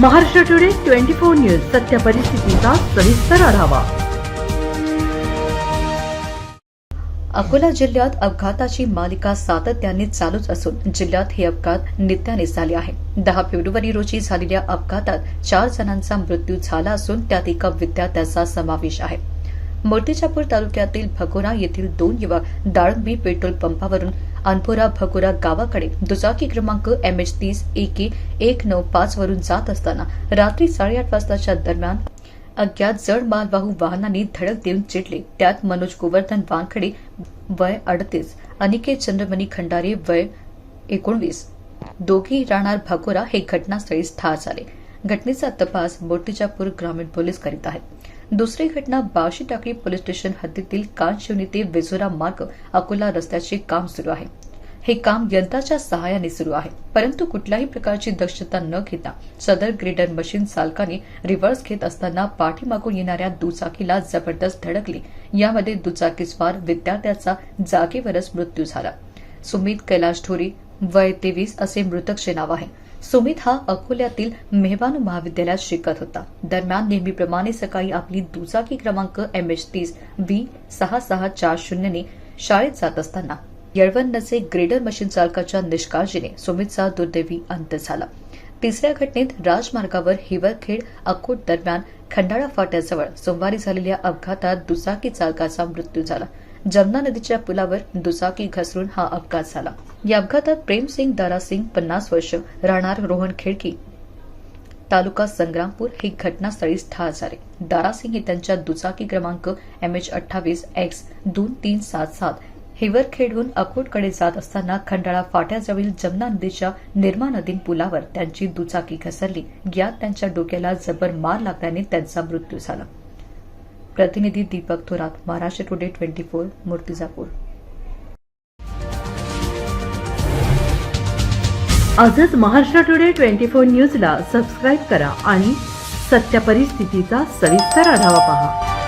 Maharashtra today twenty four news सत्य परिस्थितीचा सविस्तर आढावा. अकोला जिल्ह्यात अपघाताची मालिका सातत्याने चालूच असून जिल्ह्यात हे अपघात नित्याने झाले आहे. दहा फेब्रुवारी रोजी झालेल्या अपघातात चार जणांचा मृत्यू झाला असून त्यात एका विद्यार्थ्याचा समावेश आहे. मूर्तिजापूर तालुक्यातील भगोरा येथील दोन युवक दाळंबी पेट्रोल पंपावरून अनपुरा भगोरा गावाकडे दुचाकी क्रमांक एम एच तीस एके एक नऊ पाच वरून जात असताना रात्री साडेआठ वाजताच्या दरम्यान अज्ञात जड मालवाहू वाहनांनी धडक देऊन चिडले. त्यात मनोज गोवर्धन वानखडे वय अडतीस अनिकेत चंद्रमणी खंडारे वय एकोणवीस. दोघी राहणार भाकोरा हे घटनास्थळीच ठार झाले. घटनेचा तपास मूर्तिजापूर ग्रामीण पोलीस करीत आहेत. दुसरी घटना बावशी टाकळी पोलीस स्टेशन हद्दीतील कानशिवनी ते विजोरा मार्ग अकोला रस्त्याचे काम सुरू आहे. हे काम यंत्राच्या सहाय्याने सुरू आहे. परंतु कुठल्याही प्रकारची दक्षता न घेता सदर ग्रेडर मशीन चालकाने रिव्हर्स घेत असताना पाठीमागून येणाऱ्या दुचाकीला जबरदस्त धडकली. यामध्ये दुचाकीस्वार विद्यार्थ्याचा जागेवरच मृत्यू झाला. सुमित कैलाश ढोरी वय तेवीस असे मृतकचे नाव आहे. सुमित हा अकोल्यातील मेहबान महाविद्यालयात शिकत होता. दरम्यान नेहमीप्रमाणे सकाळी आपली दुचाकी क्रमांक एम एच तीस व्ही सहा सहा चार शून्यने शाळेत जात असताना यळवणचे ग्रेडर मशीन चालकाच्या निष्काळजीने सुमितचा दुर्दैवी अंत झाला. तिसऱ्या घटनेत राजमार्गावर हिवरखेड अकोट दरम्यान खंडाळा फाट्याजवळ सोमवारी झालेल्या अपघातात दुचाकी चालकाचा मृत्यू झाला. जमना नदीच्या पुलावर दुचाकी घसरून हा अपघात झाला. या अपघातात प्रेमसिंग दारासिंग पन्नास वर्ष राहणार रोहन खेडकी. तालुका संग्रामपूर हे घटनास्थळीच ठार झाले. दारासिंग हे त्यांच्या दुचाकी क्रमांक एम एच अठ्ठावीस एक्स दोन तीन सात सात. हिवरखेडहून अकोटकडे जात असताना खंडाळा फाट्याजवळील जमना नदीच्या निर्मा नदीन पुलावर त्यांची दुचाकी घसरली. यात त्यांच्या डोक्याला जबर मार लागल्याने त्यांचा मृत्यू झाला. प्रतिनिधी Deepak Thorat Maharashtra today twenty four Murtijapur. आजच महाराष्ट्र टुडे ट्वेंटी फोर न्यूजला सबस्क्राईब करा आणि सत्य परिस्थितीचा सविस्तर आढावा पहा.